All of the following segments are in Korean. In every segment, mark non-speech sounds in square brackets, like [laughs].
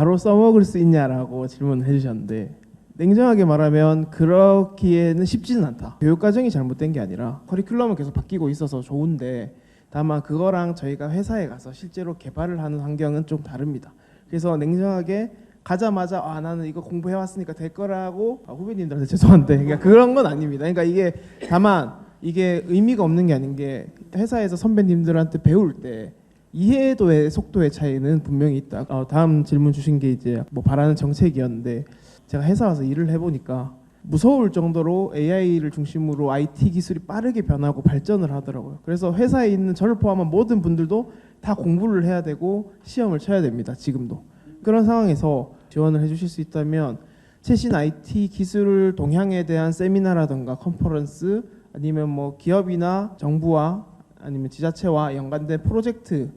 바로 써먹을 수 있냐라고 질문을 해주셨는데 냉정하게 말하면 그렇기에는 쉽지는 않다. 교육 과정이 잘못된 게 아니라 커리큘럼은 계속 바뀌고 있어서 좋은데 다만 그거랑 저희가 회사에 가서 실제로 개발을 하는 환경은 좀 다릅니다. 그래서 냉정하게 가자마자 아 나는 이거 공부해 왔으니까 될 거라고 아, 후배님들한테 [laughs] 죄송한데 그러니까 그런 건 아닙니다. 그러니까 이게 다만 이게 의미가 없는 게 아닌 게 회사에서 선배님들한테 배울 때 이해도의 속도의 차이는 분명히 있다. 어, 다음 질문 주신 게 이제 뭐 바라는 정책이었는데 제가 회사 와서 일을 해보니까 무서울 정도로 AI를 중심으로 IT 기술이 빠르게 변하고 발전을 하더라고요. 그래서 회사에 있는 저를 포함한 모든 분들도 다 공부를 해야 되고 시험을 쳐야 됩니다. 지금도 그런 상황에서 지원을 해주실 수 있다면 최신 IT 기술 동향에 대한 세미나라든가 컨퍼런스 아니면 뭐 기업이나 정부와 아니면 지자체와 연관된 프로젝트에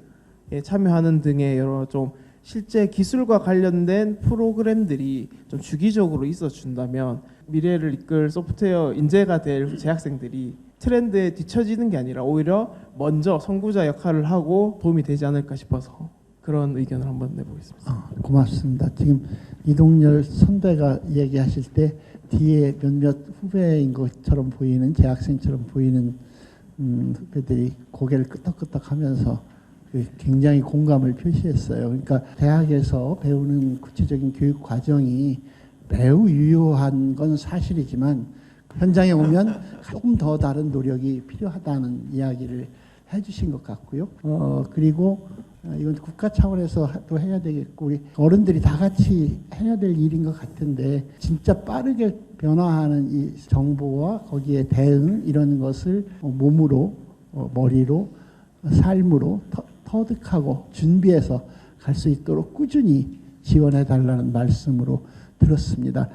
참여하는 등의 여러 좀 실제 기술과 관련된 프로그램들이 좀 주기적으로 있어 준다면 미래를 이끌 소프트웨어 인재가 될 재학생들이 트렌드에 뒤처지는 게 아니라 오히려 먼저 선구자 역할을 하고 도움이 되지 않을까 싶어서 그런 의견을 한번 내보겠습니다. 아, 고맙습니다. 지금 이동열 선배가 얘기하실 때 뒤에 몇몇 후배인 것처럼 보이는 재학생처럼 보이는 음, 후배들이 고개를 끄덕끄덕하면서 그 굉장히 공감을 표시했어요. 그러니까 대학에서 배우는 구체적인 교육 과정이 매우 유효한 건 사실이지만 현장에 오면 조금 더 다른 노력이 필요하다는 이야기를 해주신 것 같고요. 어, 그리고 어, 이건 국가 차원에서 하- 또 해야 되겠고 우리 어른들이 다 같이 해야 될 일인 것 같은데 진짜 빠르게 변화하는 이 정보와 거기에 대응 이런 것을 어, 몸으로 어, 머리로 삶으로 터, 터득하고 준비해서 갈 수 있도록 꾸준히 지원해 달라는 말씀으로 들었습니다.